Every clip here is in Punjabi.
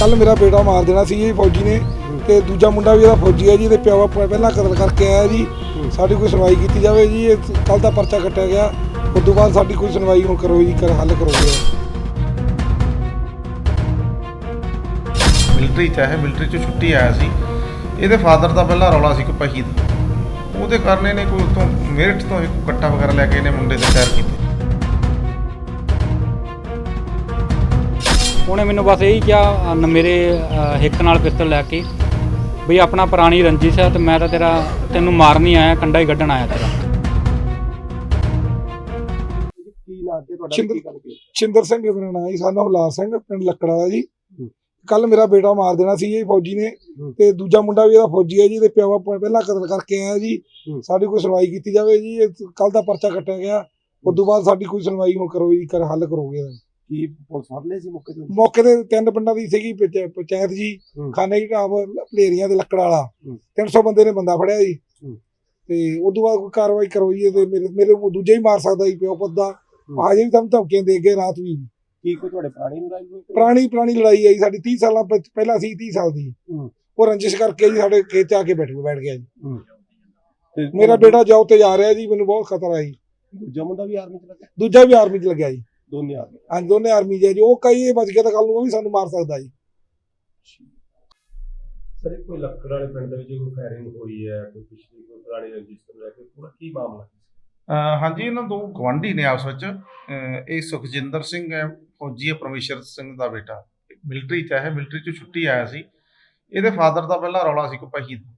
ਕੱਲ ਮੇਰਾ ਬੇਟਾ ਮਾਰ ਦੇਣਾ ਸੀ ਜੀ ਫੌਜੀ ਨੇ ਤੇ ਦੂਜਾ ਮੁੰਡਾ ਵੀ ਇਹਦਾ ਫੌਜੀ ਹੈ ਜੀ ਤੇ ਪਿਓ ਪਹਿਲਾਂ ਕਤਲ ਕਰਕੇ ਆਇਆ ਜੀ। ਸਾਡੀ ਕੋਈ ਸੁਣਵਾਈ ਕੀਤੀ ਜਾਵੇ ਜੀ, ਇਹ ਕੱਲ ਦਾ ਪਰਚਾ ਕੱਟਿਆ ਗਿਆ। ਉਸ ਤੋਂ ਬਾਅਦ ਸਾਡੀ ਕੋਈ ਸੁਣਵਾਈ ਹੁਣ ਕਰੋ ਜੀ, ਕਰ ਹੱਲ ਕਰੋ ਜੀ। ਮਿਲਟਰੀ ਚ ਹੈ ਮਿਲਟਰੀ 'ਚ ਛੁੱਟੀ ਆਇਆ ਸੀ। ਇਹਦੇ ਫਾਦਰ ਦਾ ਪਹਿਲਾਂ ਰੌਲਾ ਸੀ ਕਪਹੀ ਦਾ। ਉਹਦੇ ਕਾਰਨ ਇਹਨੇ ਕੋਈ ਉਤੋਂ ਮੇਰਠ ਤੋਂ ਇੱਕ ਕੱਟਾ ਵਗੈਰਾ ਲੈ ਕੇ ਇਹਨੇ ਮੁੰਡੇ ਤੇ ਫਾਇਰ ਕੀਤੇ। ਉਹਨੇ ਮੈਨੂੰ ਬਸ ਇਹੀ ਕਿਹਾ ਮੇਰੇ ਅ, ਹਿੱਕ ਨਾਲ ਪਿਸਤਲ ਲੈ ਕੇ ਵੀ ਆਪਣਾ ਪੁਰਾਣੀ ਰੰਜਿਸ਼ ਹੈ ਤੇ ਮੈਂ ਤਾਂ ਤੇਰਾ ਤੈਨੂੰ ਮਾਰਨ ਨਹੀਂ ਆਇਆ ਕੰਡਾ ਹੀ ਕੱਢਣ ਆਇਆ ਤੇਰਾ। ਕੀ ਤੁਹਾਡਾ ਸਿੰਘ ਮੇਰਾ ਨਾਂ ਜੀ ਸਾਨਾ ਹੁਲਾਰ ਸਿੰਘ ਪਿੰਡ ਲੱਕੜਾ ਦਾ ਜੀ। ਕੱਲ ਮੇਰਾ ਬੇਟਾ ਮਾਰ ਦੇਣਾ ਸੀ ਜੀ ਫੌਜੀ ਨੇ ਹੂੰ। ਤੇ ਦੂਜਾ ਮੁੰਡਾ ਵੀ ਇਹਦਾ ਫੌਜੀ ਹੈ ਜੀ ਤੇ ਪਿਓ ਪਹਿਲਾਂ ਕਤਲ ਕਰਕੇ ਆਇਆ ਜੀ। ਹੂੰ। ਸਾਡੀ ਕੋਈ ਸੁਣਵਾਈ ਕੀਤੀ ਜਾਵੇ ਜੀ ਕੱਲ ਦਾ ਪਰਚਾ ਕੱਟਿਆ ਗਿਆ। ਉਸ ਤੋਂ ਬਾਅਦ ਸਾਡੀ ਕੋਈ ਸੁਣਵਾਈ ਹੁਣ ਕਰੋ ਜੀ ਕਰ ਹੱਲ ਕਰੋਗੇ ਇਹਦਾ। ਕੀ ਪੁਲਿਸ ਫੜ ਲਏ ਸੀ ਮੌਕੇ ਤੇ ਮੌਕੇ ਤੇ ਤਿੰਨ ਪਿੰਡਾਂ ਦੀ ਸੀਗੀ ਪੰਚ- ਪੰਚਾਇਤ ਜੀ ਹੂੰ। ਖਾਨੇ ਦੀ ਢਾਬ ਭਲੇਰੀਆਂ ਤੇ ਲੱਕੜ ਵਾਲਾ ਹੂੰ। 300 ਬੰਦੇ ਨੇ ਬੰਦਾ ਫੜਿਆ ਜੀ ਹੂੰ। ਤੇ ਉਸ ਤੋਂ ਬਾਅਦ ਕੋਈ ਕਾਰਵਾਈ ਕਰੋ ਜੀ ਤੇ ਮੇਰੇ ਮੇਰੇ ਨੂੰ ਦੂਜੇ ਹੀ ਮਾਰ ਸਕਦਾ ਜੀ ਪਿਓ ਪੁੱਤ ਦਾ ਹੂੰ। ਹਜੇ ਵੀ ਤੁਹਾਨੂੰ ਧਮਕੀਆਂ ਦੇ ਗਏ ਰਾਤ ਵੀ ਕੀ ਕੋਈ ਤੁਹਾਡੇ ਪੁਰਾਣੀ ਲੜਾਈ ਹੋਈ ਕੋਈ? ਪੁਰਾਣੀ ਪੁਰਾਣੀ ਲੜਾਈ ਆਈ ਸਾਡੀ 30 ਸਾਲਾਂ ਪਹਿ- ਪਹਿਲਾਂ ਸੀ 30 ਸਾਲ ਦੀ ਹੂੰ। ਉਹ ਰੰਜਿਸ਼ ਕਰਕੇ ਜੀ ਸਾਡੇ ਖੇਤ 'ਚ ਆ ਕੇ ਬੈਠ ਬੈਠ ਗਿਆ ਜੀ ਤੇ ਮੇਰਾ ਬੇਟਾ ਜੌਬ ਤੇ ਜਾ ਰਿਹਾ ਜੀ ਮੈਨੂੰ ਬਹੁਤ ਖਤਰਾ ਜੀ ਦੂਜਾ ਮੁੰਡਾ ਵੀ ਆਰਮੀ ਚ ਲੱਗਾ ਦੂਜਾ ਵੀ ਆਰਮੀ 'ਚ ਲੱਗਿਆ ਜੀ ਦੋਨੇ ਆਰਮੀ ਹਾਂਜੀ ਦੋਨੇ ਆਰਮੀ ਹੈ ਜੀ। ਉਹ ਕਈ ਇਹ ਬਚ ਗਿਆ ਤਾਂ ਕੱਲ ਨੂੰ ਉਹ ਵੀ ਸਾਨੂੰ ਮਾਰ ਸਕਦਾ ਜੀ। ਸਰ ਇਹ ਕੋਈ ਲੱਕੜ ਵਾਲੇ ਪਿੰਡ ਦੇ ਵਿੱਚ ਕੋਈ ਫਾਇਰਿੰਗ ਹੋਈ ਹੈ ਕੋਈ ਪਿਛਲੀ ਕੋਈ ਪੁਰਾਣੀ ਰੰਜਿਸ਼ ਤੋਂ ਲੈ ਕੇ ਪੂਰਾ ਕੀ ਮਾਮਲਾ ਹੈ? ਅਹ ਹਾਂਜੀ ਇਹਨਾਂ ਦੋ ਗਵਾਂਢੀ ਨੇ ਆਪਸ ਵਿੱਚ। ਅਹ ਇਹ ਸੁਖਜਿੰਦਰ ਸਿੰਘ ਹੈ ਫੌਜੀ ਹੈ ਪਰਮੇਸ਼ਰ ਸਿੰਘ ਦਾ ਬੇਟਾ। ਮਿਲਟਰੀ ਚ ਹੈ ਮਿਲਟਰੀ ਚੋਂ ਛੁੱਟੀ ਆਇਆ ਸੀ। ਇਹਦੇ ਫਾਦਰ ਦਾ ਪਹਿਲਾਂ ਰੌਲਾ ਸੀ ਕਪਹੀ ਦਾ।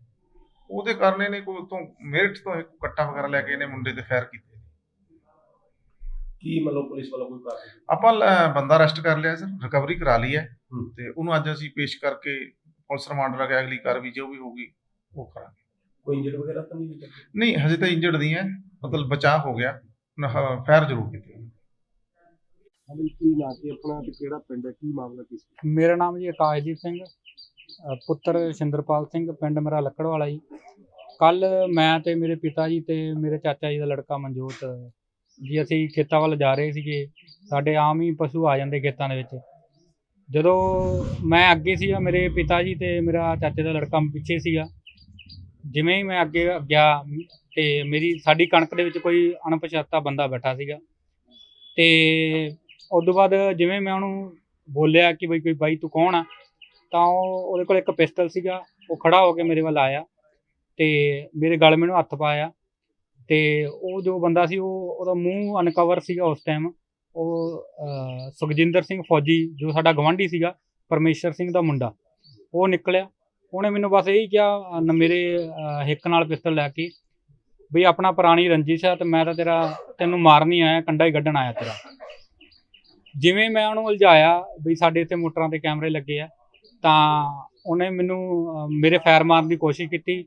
ਉਹਦੇ ਕਾਰਨ ਇਹਨੇ ਕੋਈ ਉਤੋਂ ਮੇਰਠ ਤੋਂ ਇੱਕ ਕੱਟਾ ਵਗੈਰਾ ਲੈ ਕੇ ਇਹਨੇ ਮੁੰਡੇ ਤੇ ਫਾਇਰ ਕੀਤੇ। ਕੀ ਮਤਲਬ ਪੁਲਿਸ ਵੱਲੋਂ ਕੋਈ ਕਾਰਵਾਈ ਆਪਾਂ ਲ- ਬੰਦਾ ਅਰੈਸਟ ਕਰ ਲਿਆ ਸਰ ਰਿਕਵਰੀ ਕਰਾ ਲਈ ਹੈ। ਹੂੰ। ਤੇ ਉਹਨੂੰ ਅੱਜ ਅਸੀਂ ਪੇਸ਼ ਕਰਕੇ ਪੁਲਿਸ ਰਿਮਾਂਡ ਲਗਾ ਅਗਲੀ ਕਾਰਵਾਈ ਜੋ ਵੀ ਹੋਊਗੀ ਉਹ ਕਰਾਂਗੇ। ਕੋਈ ਇੰਜਰਡ ਵਗੈਰਾ ਤਾਂ ਨਹੀਂ ਹੋਈ ਨਹੀਂ ਹਜੇ ਤਾਂ ਇੰਜਰਡ ਨਹੀਂ ਹੈ। ਮਤਲਬ ਬਚਾਅ ਹੋ ਗਿਆ। ਫਾਇਰ ਜ਼ਰੂਰ ਕੀਤੇ ਹਾਂ ਕੀ ਨਾਂ ਤੇ ਆਪਣਾ ਤੇ ਕਿਹੜਾ ਪਿੰਡ ਹੈ? ਕੀ ਮਾਮਲਾ ਕੀ ਸੀ? ਮੇਰਾ ਨਾਮ ਜੀ ਆਕਾਸ਼ਦੀਪ ਸਿੰਘ ਅ, ਪੁੱਤਰ ਸ਼ਿੰਦਰਪਾਲ ਸਿੰਘ ਪਿੰਡ ਮੇਰਾ ਲੱਕੜ ਵਾਲਾ ਜੀ। ਕੱਲ ਮੈਂ ਤੇ ਮੇਰੇ ਪਿਤਾ ਜੀ ਤੇ ਮੇਰੇ ਚਾਚਾ ਜੀ ਦਾ ਲੜਕਾ ਮਨਜੋਤ ਜੀ ਅਸੀਂ ਖੇਤਾਂ ਵੱਲ ਜਾ ਰਹੇ ਸੀਗੇ, ਸਾਡੇ ਆਮ ਹੀ ਪਸ਼ੂ ਆ ਜਾਂਦੇ ਖੇਤਾਂ ਦੇ ਵਿੱਚ। ਜਦੋਂ ਮੈਂ ਅੱਗੇ ਸੀਗਾ, ਮੇਰੇ ਪਿਤਾ ਜੀ ਤੇ ਮੇਰਾ ਚਾਚੇ ਦਾ ਲੜਕਾ ਪਿੱਛੇ ਸੀਗਾ, ਜਿਵੇਂ ਹੀ ਮੈਂ ਅੱਗੇ ਗਿਆ ਤੇ ਮੇਰੀ, ਸਾਡੀ ਕਣਕ ਦੇ ਵਿੱਚ ਕੋਈ ਅਣਪਛਾਤਾ ਬੰਦਾ ਬੈਠਾ ਸੀਗਾ। ਤੇ ਉਸ ਤੋਂ ਬਾਅਦ ਜਿਵੇਂ ਮੈਂ ਉਹਨੂੰ ਬੋਲਿਆ ਕਿ ਬਈ ਕੋਈ ਬਾਈ ਤੂੰ ਕੌਣ ਆ, ਤਾਂ ਉਹ ਉਹਦੇ ਕੋਲ ਇੱਕ ਪਿਸਟਲ ਸੀਗਾ, ਉਹ ਖੜਾ ਹੋ ਕੇ ਮੇਰੇ ਵੱਲ ਆਇਆ ਤੇ ਮੇਰੇ ਗਲ ਮੈਨੂੰ ਹੱਥ ਪਾਇਆ। ਤੇ ਉਹ ਜੋ ਬੰਦਾ ਸੀ, ਉਹ ਉਹਦਾ ਮੂੰਹ ਅਨਕਵਰ ਸੀਗਾ ਉਸ ਟਾਈਮ ਉਹ ਸੁਖਜਿੰਦਰ ਸਿੰਘ ਫੌਜੀ, ਜੋ ਸਾਡਾ ਗਵਾਂਢੀ ਸੀਗਾ, ਪਰਮੇਸ਼ਰ ਸਿੰਘ ਦਾ ਮੁੰਡਾ, ਉਹ ਨਿਕਲਿਆ। ਉਹਨੇ ਮੈਨੂੰ ਬਸ ਇਹੀ ਕਿਹਾ ਨ- ਮੇਰੇ ਹਿੱਕ ਨਾਲ ਪਿਸਤਲ ਲੈ ਕੇ ਵੀ ਆਪਣਾ ਪੁਰਾਣੀ ਰੰਜਿਸ਼ ਆ ਤੇ ਮੈਂ ਤਾਂ ਤੇਰਾ, ਤੈਨੂੰ ਮਾਰ ਨਹੀਂ ਆਇਆ, ਕੰਡਾ ਹੀ ਕੱਢਣ ਆਇਆ ਤੇਰਾ। ਜਿਵੇਂ ਮੈਂ ਉਹਨੂੰ ਉਲਝਾਇਆ ਵੀ ਸਾਡੇ ਇੱਥੇ ਮੋਟਰਾਂ ਤੇ ਕੈਮਰੇ ਲੱਗੇ ਆ, ਤਾਂ ਉਹਨੇ ਮੈਨੂੰ ਮੇਰੇ ਫਾਇਰ ਮਾਰਨ ਦੀ ਕੋਸ਼ਿਸ਼ ਕੀਤੀ।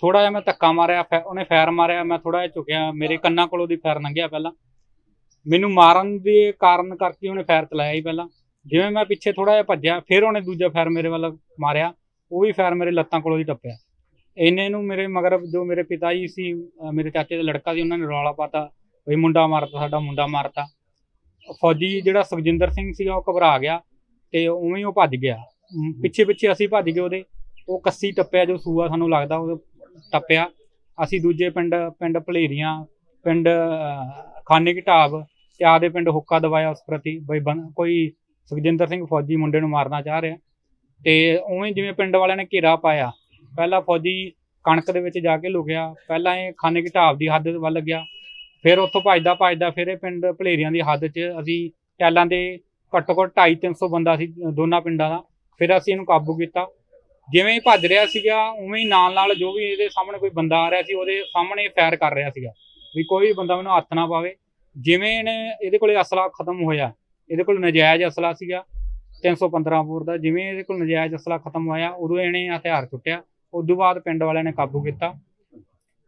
ਥੋੜਾ ਜਿਹਾ ਮੈਂ ਧੱਕਾ ਮਾਰਿਆ, ਫੈ- ਉਹਨੇ ਫਾਇਰ ਮਾਰਿਆ, ਮੈਂ ਥੋੜਾ ਜਿਹਾ ਝੁਕਿਆ, ਮੇਰੇ ਕੰਨਾਂ ਕੋਲੋਂ ਦੀ ਫਾਇਰ ਲੰਘਿਆ ਪਹਿਲਾਂ। ਮੈਨੂੰ ਮਾਰਨ ਦੇ ਕਾਰਨ ਕਰਕੇ ਉਹਨੇ ਫਾਇਰ ਚਲਾਇਆ ਹੀ ਪਹਿਲਾਂ। ਜਿਵੇਂ ਮੈਂ ਪਿੱਛੇ ਥੋੜਾ ਜਿਹਾ ਭੱਜਿਆ, ਫਿਰ ਉਹਨੇ ਦੂਜਾ ਫਾਇਰ ਮੇਰੇ ਵੱਲ ਮਾਰਿਆ, ਉਹ ਵੀ ਫਾਇਰ ਮੇਰੇ ਲੱਤਾਂ ਕੋਲੋਂ ਦੀ ਟੱਪਿਆ। ਇਹਨੇ ਨੂੰ ਮੇਰੇ ਮਗਰ ਜੋ ਮੇਰੇ ਪਿਤਾ ਜੀ ਸੀ ਮੇਰੇ ਚਾਚੇ ਦਾ ਲੜਕਾ ਸੀ, ਉਹਨਾਂ ਨੇ ਰੌਲਾ ਪਾਤਾ ਵੀ ਮੁੰਡਾ ਮਾਰਤਾ, ਸਾਡਾ ਮੁੰਡਾ ਮਾਰਤਾ। ਫੌਜੀ ਜਿਹੜਾ ਸੁਖਜਿੰਦਰ ਸਿੰਘ ਸੀਗਾ, ਉਹ ਘਬਰਾ ਗਿਆ ਤੇ ਉਵੇਂ ਹੀ ਉਹ ਭੱਜ ਗਿਆ। ਪਿੱਛੇ ਪਿੱਛੇ ਅਸੀਂ ਭੱਜ ਗਏ ਉਹਦੇ। ਉਹ ਕੱਸੀ ਟੱਪਿਆ ਜੋ ਸੂਆ ਸਾਨੂੰ ਲੱਗਦਾ, ਉਹ ਟੱਪਿਆ। ਅਸੀਂ ਦੂਜੇ ਪਿੰਡ ਪਿੰਡ ਭਲੇਰੀਆਂ ਪਿੰਡ ਅਹ, ਖਾਨੇ ਕੀ ਢਾਬ ਤੇ ਆਦੇ ਪਿੰਡ ਹੁੱਕਾ ਦਵਾਇਆ ਉਸ ਪ੍ਰਤੀ। ਬਈ ਬੰ- ਕੋਈ ਸੁਖਜਿੰਦਰ ਸਿੰਘ ਫੌਜੀ ਮੁੰਡੇ ਨੂੰ ਮਾਰਨਾ ਚਾਹ ਰਿਹਾ। ਤੇ ਉਵੇਂ ਜਿਵੇਂ ਪਿੰਡ ਵਾਲਿਆਂ ਨੇ ਘੇਰਾ ਪਾਇਆ ਪਹਿਲਾਂ ਫੌਜੀ ਕਣਕ ਦੇ ਵਿੱਚ ਜਾ ਕੇ ਲੁਕਿਆ ਪਹਿਲਾਂ ਇਹ ਖਾਨੇ ਕੀ ਢਾਬ ਦੀ ਹੱਦ ਵੱਲ ਗਿਆ। ਫਿਰ ਉੱਥੋਂ ਭੱਜਦਾ ਭੱਜਦਾ ਫਿਰ ਇਹ ਪਿੰਡ ਭਲੇਰੀਆਂ ਦੀ ਹੱਦ 'ਚ ਅਸੀਂ ਟੈਲਾਂ ਦੇ ਘੱਟੋ ਘੱਟ 2.5 300 ਬੰਦਾ ਸੀ ਦੋਨਾਂ ਪਿੰਡਾਂ ਦਾ। ਫਿਰ ਅਸੀਂ ਇਹਨੂੰ ਕਾਬੂ ਕੀਤਾ। ਜਿਵੇਂ ਹੀ ਭੱਜ ਰਿਹਾ ਸੀਗਾ ਉਵੇਂ ਹੀ ਨਾਲ ਨਾਲ ਜੋ ਵੀ ਇਹਦੇ ਸਾਹਮਣੇ ਕੋਈ ਬੰਦਾ ਆ ਰਿਹਾ ਸੀ ਉਹਦੇ ਸਾਹਮਣੇ ਫਾਇਰ ਕਰ ਰਿਹਾ ਸੀਗਾ ਵੀ ਕੋਈ ਵੀ ਬੰਦਾ ਮੈਨੂੰ ਹੱਥ ਨਾ ਪਾਵੇ। ਜਿਵੇਂ ਇਹਨੇ ਇਹਦੇ ਕੋਲੇ ਅਸਲਾ ਖਤਮ ਹੋਇਆ ਇਹਦੇ ਕੋਲ ਨਜਾਇਜ਼ ਅਸਲਾ ਸੀਗਾ 315 ਬੋਰ ਦਾ ਜਿਵੇਂ ਇਹਦੇ ਕੋਲ ਨਜਾਇਜ਼ ਅਸਲਾ ਖਤਮ ਹੋਇਆ ਉਦੋਂ ਇਹਨੇ ਹਥਿਆਰ ਚੁੱਟਿਆ ਉਦੋਂ ਬਾਅਦ ਪਿੰਡ ਵਾਲਿਆਂ ਨੇ ਕਾਬੂ ਕੀਤਾ।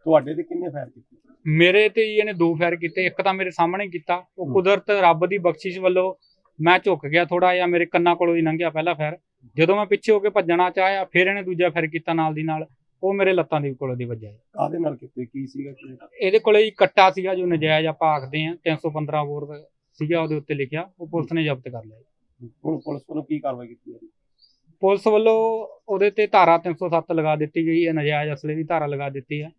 ਤੁਹਾਡੇ ਤੇ ਕਿੰਨੇ ਫਾਇਰ ਕੀਤੇ? ਮੇਰੇ ਤੇ ਇਹਨੇ ਦੋ ਫਾਇਰ ਕੀਤੇ ਇੱਕ ਤਾਂ ਮੇਰੇ ਸਾਹਮਣੇ ਕੀਤਾ। ਉਹ। ਕੁਦਰਤ ਰੱਬ ਦੀ ਬਖਸ਼ਿਸ਼ ਵੱਲੋਂ ਮੈਂ ਝੁੱਕ ਗਿਆ ਥੋੜਾ ਜਿਹਾ ਮੇਰੇ ਕੰਨਾਂ ਕੋਲੋਂ ਹੀ ਲੰਘਿਆ ਪਹਿਲਾ ਫਾਇਰ। ਜਦੋਂ ਮੈਂ ਪਿੱਛੇ ਹੋ ਕੇ ਭੱਜਣਾ ਚਾਹਿਆ ਫਿਰ ਇਹਨੇ ਦੂਜਾ ਫਾਇਰ ਕੀਤਾ ਨਾਲ ਦੀ ਨਾਲ। ਉਹ ਮੇਰੇ ਲੱਤਾਂ ਦੀ ਕੋਲੋਂ ਦੀ ਵੱਜਿਆ। ਕਾਦੇ ਨਾਲ ਕੀਤੇ? ਕੀ ਸੀਗਾ ਕੀ? ਇਹਦੇ ਕੋਲੇ ਹੀ ਕੱਟਾ ਸੀਗਾ ਜੋ ਨਜਾਇਜ਼ ਆਪਾਂ ਆਖਦੇ ਆ 315 ਬੋਰ ਦਾ ਸੀਗਾ ਉਹਦੇ ਉੱਤੇ ਲਿਖਿਆ। ਉਹ ਪੁਲਿਸ ਨੇ ਜ਼ਬਤ ਕਰ ਲਿਆ। ਹੁਣ ਪੁਲਿਸ ਵੱਲੋਂ ਕੀ ਕਾਰਵਾਈ ਕੀਤੀ ਜਾ ਰਹੀ? ਪੁਲਿਸ ਵੱਲੋਂ ਉਹਦੇ ਤੇ ਧਾਰਾ 307 ਲਗਾ ਦਿੱਤੀ ਗਈ ਹੈ। ਨਜਾਇਜ਼ ਅਸਲੇ ਦੀ ਧਾਰਾ ਲਗਾ ਦਿੱਤੀ ਹੈ।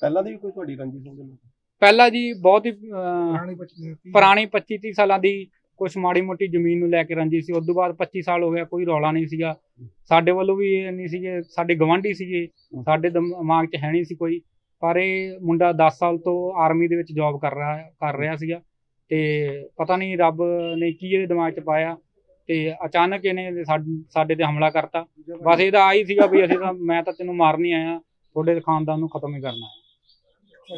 ਪਹਿਲਾਂ ਦੀ ਵੀ ਕੋਈ ਤੁਹਾਡੀ ਰੰਜਿਸ਼ ਹੋਵੇ? ਨਾ ਪਹਿਲਾਂ ਜੀ ਬਹੁਤ ਹੀ ਅਹ, ਪੁਰਾਣੀ ਪੱਚੀ ਪੁਰਾਣੀ 25 30 ਸਾਲਾਂ ਦੀ ਕੁਛ ਮਾੜੀ ਮੋਟੀ ਜ਼ਮੀਨ ਨੂੰ ਲੈ ਕੇ ਰੰਜੀ ਸੀ ਉਸ ਤੋਂ ਬਾਅਦ 25 ਸਾਲ ਹੋ ਗਿਆ, ਕੋਈ ਰੌਲਾ ਨਹੀਂ ਸੀਗਾ। ਸਾਡੇ ਵੱਲੋਂ ਵੀ ਇਹ ਨਹੀਂ ਸੀਗੇ, ਸਾਡੇ ਗਵਾਂਢੀ ਸੀਗੇ, ਸਾਡੇ ਦਿਮਾਗ 'ਚ ਹੈ ਨਹੀਂ ਸੀ ਕੋਈ। ਪਰ ਇਹ ਮੁੰਡਾ 10 ਸਾਲ ਤੋਂ ਆਰਮੀ ਦੇ ਵਿੱਚ ਜੌਬ ਕਰ ਰਿਹਾ ਕਰ ਰਿਹਾ ਸੀਗਾ ਤੇ ਪਤਾ ਨਹੀਂ ਰੱਬ ਨੇ ਕੀ ਇਹਦੇ ਦਿਮਾਗ 'ਚ ਪਾਇਆ ਤੇ ਅਚਾਨਕ ਇਹਨੇ ਸਾਡ- ਸਾਡੇ ਤੇ ਹਮਲਾ ਕਰਤਾ। ਬਸ ਇਹਦਾ ਆਹੀ ਸੀਗਾ ਵੀ ਅਸੀਂ ਤਾਂ, ਮੈਂ ਤਾਂ ਤੈਨੂੰ ਮਾਰ ਨਹੀਂ ਆਇਆ, ਤੁਹਾਡੇ ਖਾਨਦਾਨ ਨੂੰ ਖਤਮ ਹੀ ਕਰਨਾ ਹੈ।